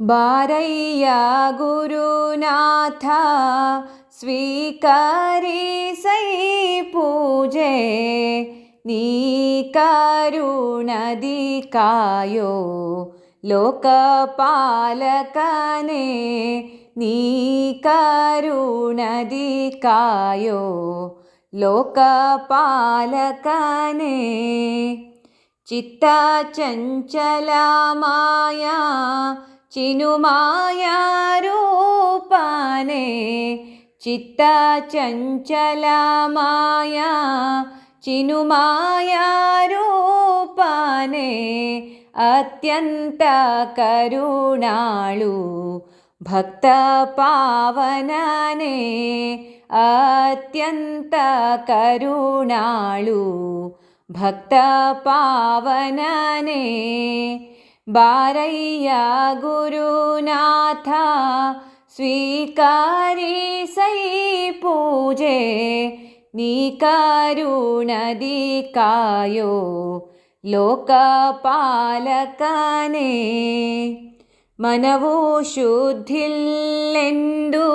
बारय्या गुरुनाथ स्वीकरि सै पूजे नीकरुणदिकायो लोकपालकने नीकरुणदिकायो लोकपालकने। चित्तचञ्चला माया ചിനുമായാരൂപാനേ ചിത്തചഞ്ചലമായ ചിനുമായാരൂപാനേ അത്യന്ത കരുണാളു ഭക്തപാവനനെ അത്യന്ത കരുണാളു ഭക്തപാവനനെ ಮಾಯಾ ಚಿನುಮಾಯಾ ರೂಪನೆ ಅತ್ಯಂತ ಕರುಣಾಳು ಭಕ್ತ ಪಾವನನೆ ಅತ್ಯಂತ ಕರುಣಾಳು ಭಕ್ತ ಪಾವನನೆ ಬಾರಯ್ಯ ಗುರುನಾಥ ಸ್ವೀಕಾರಿ ಸೈ ಪೂಜೆ ನೀ ಕರುಣದಿ ಕಾಯೋ ಲೋಕಪಾಲಕನೇ ಮನವು ಶುದ್ಧಿಲ್ಲೆಂದು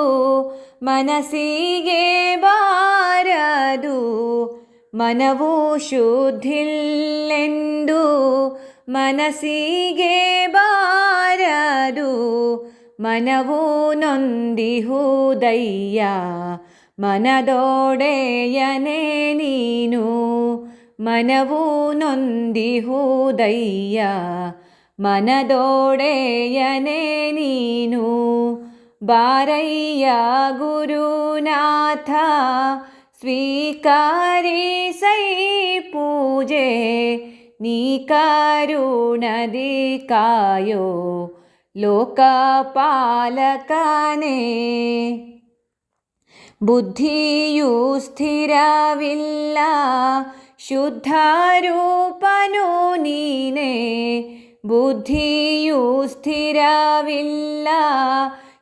ಮನಸ್ಸಿಗೆ ಬಾರದು ಮನವು ಶುದ್ಧಿಲ್ಲೆಂದು ಮನಸ್ಸಿಗೆ ಬಾರದು ಮನವು ನೊಂದಿಹುದಯ್ಯ ಮನದೊಡೆಯನೇ ನೀನು ಮನವು ನೊಂದಿಹುದಯ್ಯ ಮನದೊಡೆಯನೇ ನೀನು ಬಾರಯ್ಯ ಗುರುನಾಥ ಸ್ವೀಕಾರಿ ಸೈ ಪೂಜೆ നീ കരുണതിക്കായോ? ലോകപാലകനെ ബുദ്ധിയു സ്ഥിരവില്ല ശുദ്ധാരൂപനു നീനെ ബുദ്ധിയു സ്ഥിരവില്ല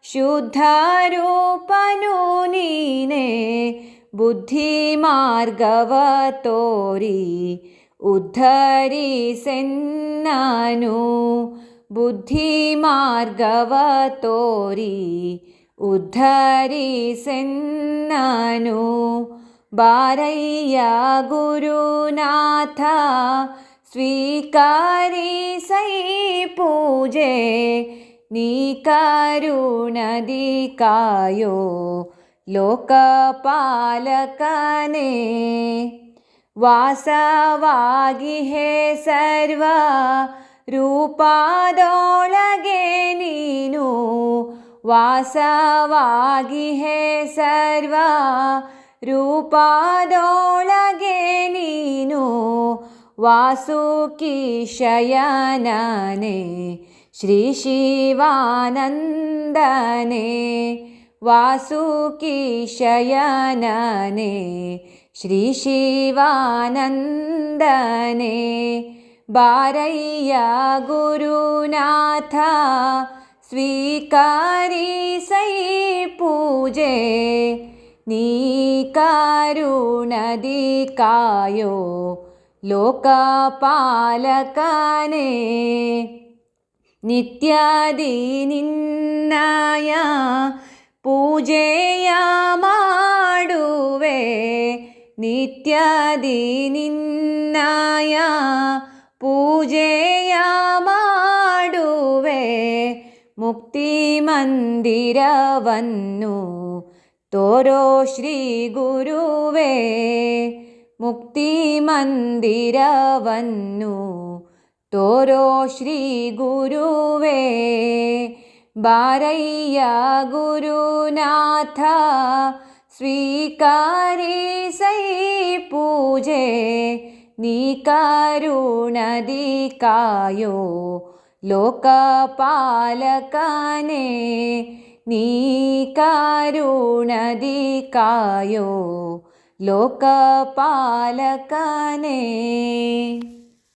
ശുദ്ധാരൂപനു നീനെ ബുദ്ധിമാർഗവ തോരി ನೀನೇ ಬುದ್ಧಿ ಮಾರ್ಗವ ತೋರಿ ಉದ್ಧರಿಸೆನ್ನಾನು ಬುದ್ಧಿ ಮಾರ್ಗವ ತೋರಿ ಉದ್ಧರಿಸೆನ್ನಾನು ಬಾರಯ್ಯ ಗುರುನಾಥ ಸ್ವೀಕಾರಿ ಸೈ ಪೂಜೆ ನೀ ಕರುಣದಿ ಕಾಯೋ ಲೋಕಪಾಲಕನೇ ವಾಸವಾಗಿಹೆ ಸರ್ವ ರೂಪದೊಳಗೆ ನೀನು ವಾಸವಾಗಿಹೆ ಸರ್ವ ರೂಪದೊಳಗೆ ನೀನು वासुकीशयनने श्रीशिवानन्दने वासुकीशयनने श्रीशिवानन्दने बारय्या गुरुनाथ स्वीकारि सै पूजे नीकारुणदिकायो लोकपालकने नित्यादिनिन्नाया ಕರುಣದಿ ಕಾಯೋ ಲೋಕಪಾಲಕನೇ ನಿತ್ಯದಿ ನಿನ್ನಯ ಪೂಜೆಯ ಮಾಡುವೆ ನಿತ್ಯದಿ ನಿನ್ನಯ ಪೂಜೆಯ ಮಾಡುವೆ ಮುಕ್ತಿ ಮಂದಿರವನ್ನು ತೋರೋ ಶ್ರೀ ಗುರುವೇ ಮುಕ್ತಿ ಮಂದಿರವನ್ನು ತೋರೋ ಶ್ರೀ ಗುರುವೇ बारय्या गुरुनाथ स्वीकारे सै पूजे निकारुणदिकायो लोकपालकने नीकारुणदिकायो लोकपालकने।